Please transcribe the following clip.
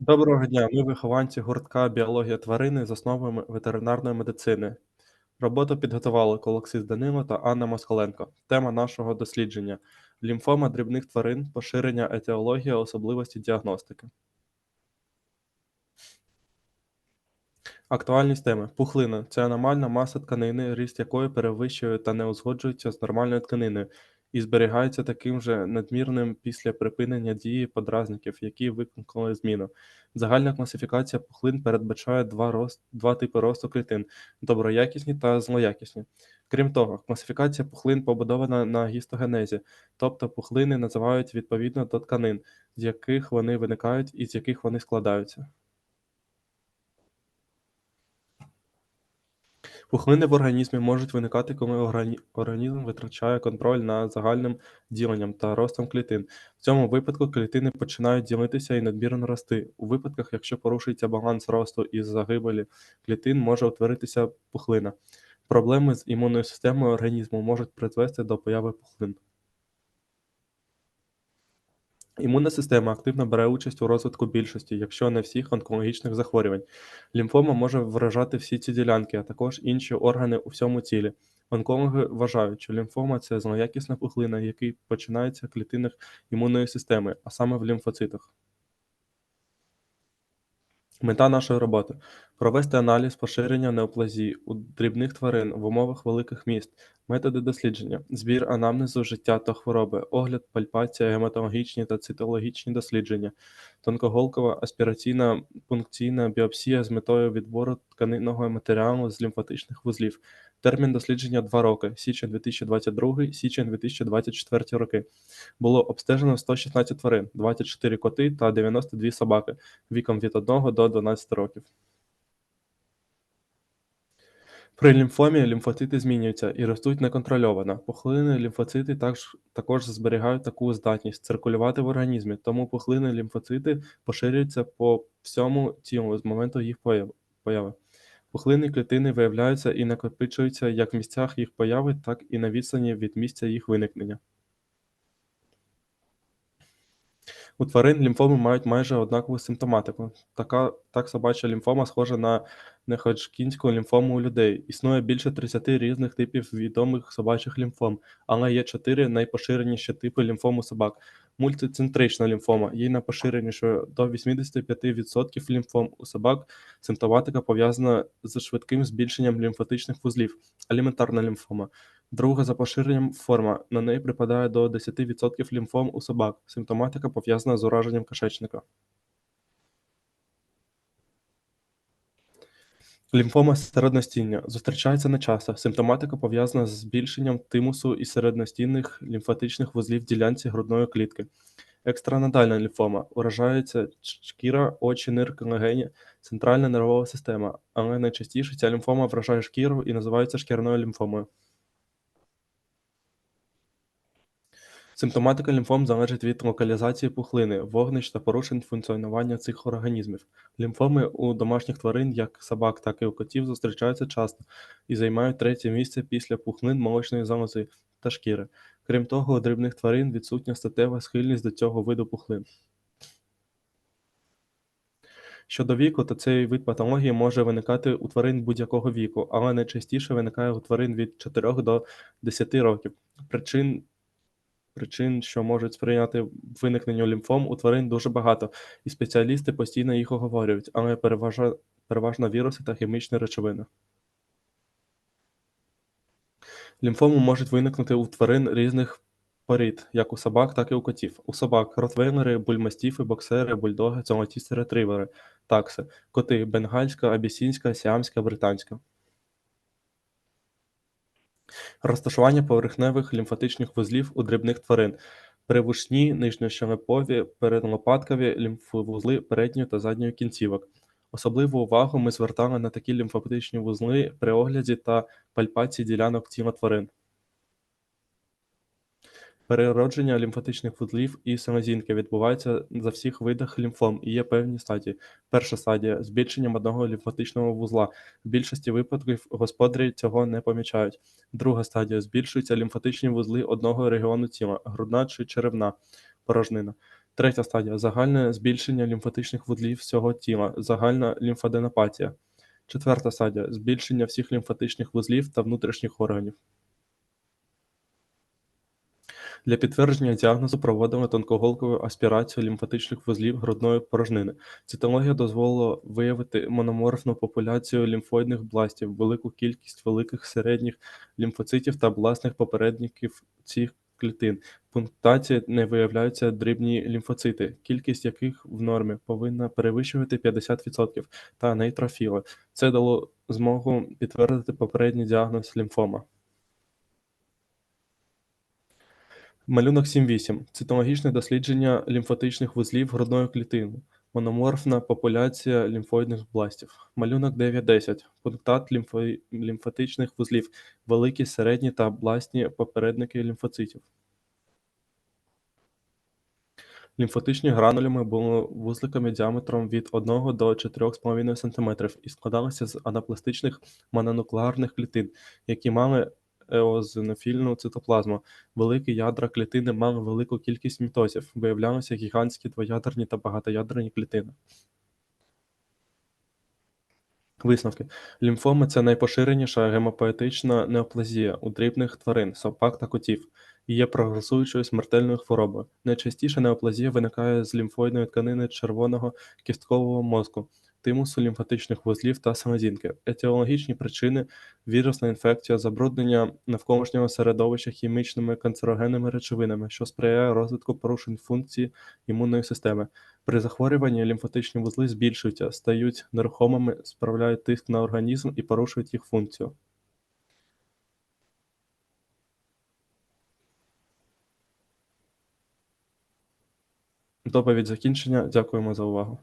Доброго дня! Ми вихованці гуртка "Біологія тварини" з основами ветеринарної медицини. Роботу підготували Колоксис Данило та Анна Москаленко. Тема нашого дослідження: лімфома дрібних тварин, поширення, етіологія, особливості діагностики. Актуальність теми: пухлина це аномальна маса тканини, ріст якої перевищує та не узгоджується з нормальною тканиною і зберігається таким же надмірним після припинення дії подразників, які викликали зміну. Загальна класифікація пухлин передбачає два рост, два типи росту клітин доброякісні та злоякісні. Крім того, класифікація пухлин побудована на гістогенезі, тобто пухлини називають відповідно до тканин, з яких вони виникають і з яких вони складаються. Пухлини в організмі можуть виникати, коли організм витрачає контроль над загальним діленням та ростом клітин. В цьому випадку клітини починають ділитися і надмірно рости. У випадках, якщо порушується баланс росту і загибелі клітин, може утворитися пухлина. Проблеми з імунною системою організму можуть призвести до появи пухлин. Імунна система активно бере участь у розвитку більшості, якщо не всіх онкологічних захворювань. Лімфома може вражати всі ці ділянки, а також інші органи у всьому тілі. Онкологи вважають, що лімфома це злоякісна пухлина, який починається в клітинах імунної системи, а саме в лімфоцитах. Мета нашої роботи провести аналіз поширення неоплазії у дрібних тварин в умовах великих міст, методи дослідження, збір анамнезу життя та хвороби, огляд, пальпація, гематологічні та цитологічні дослідження, тонкоголкова аспіраційна пункційна біопсія з метою відбору тканинного матеріалу з лімфатичних вузлів. Термін дослідження 2 роки, січень 2022, січень 2024 роки. Було обстежено 116 тварин, 24 коти та 92 собаки віком від 1 до 12 років. При лімфомі лімфоцити змінюються і ростуть неконтрольовано. Пухлини лімфоцити також, також зберігають таку здатність циркулювати в організмі, тому пухлини лімфоцити поширюються по всьому тілу з моменту їх появи. Пухлинні клітини виявляються і накопичуються як в місцях їх появи, так і на відстані від місця їх виникнення. У тварин лімфоми мають майже однакову симптоматику. Така, так собача лімфома схожа на неходжкінську лімфому у людей. Існує більше 30 різних типів відомих собачих лімфом, але є чотири найпоширеніші типи лімфом у собак. Мультицентрична лімфома, їй найпоширеніше до 85% лімфом у собак. Симптоматика пов'язана з швидким збільшенням лімфатичних вузлів, аліментарна лімфома. Друга за поширенням форма. На неї припадає до 10% лімфом у собак. Симптоматика пов'язана з ураженням кишечника. Лімфома середностіння зустрічається нечасто. Симптоматика пов'язана з збільшенням тимусу і середностінних лімфатичних вузлів в ділянці грудної клітки. Екстранадальна лімфома уражається шкіра, очі, нирки, легені, центральна нервова система, але найчастіше ця лімфома вражає шкіру і називається шкірною лімфомою. Симптоматика лімфом залежить від локалізації пухлини, вогнищ та порушень функціонування цих організмів. Лімфоми у домашніх тварин, як собак, так і у котів, зустрічаються часто і займають третє місце після пухлин молочної залози та шкіри. Крім того, у дрібних тварин відсутня статева схильність до цього виду пухлин. Щодо віку, то цей вид патології може виникати у тварин будь-якого віку, але найчастіше виникає у тварин від 4 до 10 років. Причин Причин, що можуть сприяти виникненню лімфом, у тварин дуже багато, і спеціалісти постійно їх оговорюють, але переважно, переважно віруси та хімічні речовини. Лімфоми можуть виникнути у тварин різних порід, як у собак, так і у котів. У собак ротвейлери, бульмастіфи, боксери, бульдоги, золотісті ретривери, такси, коти бенгальська, абісінська, сіамська, британська. Розташування поверхневих лімфатичних вузлів у дрібних тварин, привушні, нижньощелепові, передлопаткові лімфовузли передньої та задньої кінцівок. Особливу увагу ми звертали на такі лімфатичні вузли при огляді та пальпації ділянок тіла тварин. Переродження лімфатичних вузлів і селезінки відбувається за всіх видах лімфом і є певні стадії. Перша стадія збільшенням одного лімфатичного вузла. В більшості випадків господарі цього не помічають. Друга стадія збільшуються лімфатичні вузли одного регіону тіла, грудна чи черевна порожнина. Третя стадія загальне збільшення лімфатичних вузлів всього тіла, загальна лімфаденопатія. Четверта стадія збільшення всіх лімфатичних вузлів та внутрішніх органів. Для підтвердження діагнозу проводимо тонкоголкову аспірацію лімфатичних вузлів грудної порожнини. Цитологія дозволила виявити мономорфну популяцію лімфоїдних бластів, велику кількість великих середніх лімфоцитів та власних попередників цих клітин. Пунктації не виявляються дрібні лімфоцити, кількість яких в нормі повинна перевищувати 50%, та нейтрофіли. Це дало змогу підтвердити попередній діагноз лімфома. Малюнок 7.8. Цитологічне дослідження лімфатичних вузлів грудної клітини. Мономорфна популяція лімфоїдних бластів. Малюнок 9.10. Пунктат лімфо... лімфатичних вузлів. Великі, середні та бластні попередники лімфоцитів. Лімфатичні гранулями були вузликами діаметром від 1 до 4,5 см і складалися з анапластичних мононуклеарних клітин, які мали еозинофільну цитоплазму. Великі ядра клітини мали велику кількість мітозів, виявлялися гігантські двоядерні та багатоядерні клітини. Висновки. Лімфоми – це найпоширеніша гемопоетична неоплазія у дрібних тварин, собак та котів і є прогресуючою смертельною хворобою. Найчастіше неоплазія виникає з лімфоїдної тканини червоного кісткового мозку, тимусу лімфатичних вузлів та самодінки. Етіологічні причини – вірусна інфекція, забруднення навколишнього середовища хімічними канцерогенними речовинами, що сприяє розвитку порушень функції імунної системи. При захворюванні лімфатичні вузли збільшуються, стають нерухомими, справляють тиск на організм і порушують їх функцію. Доповідь закінчення. Дякуємо за увагу.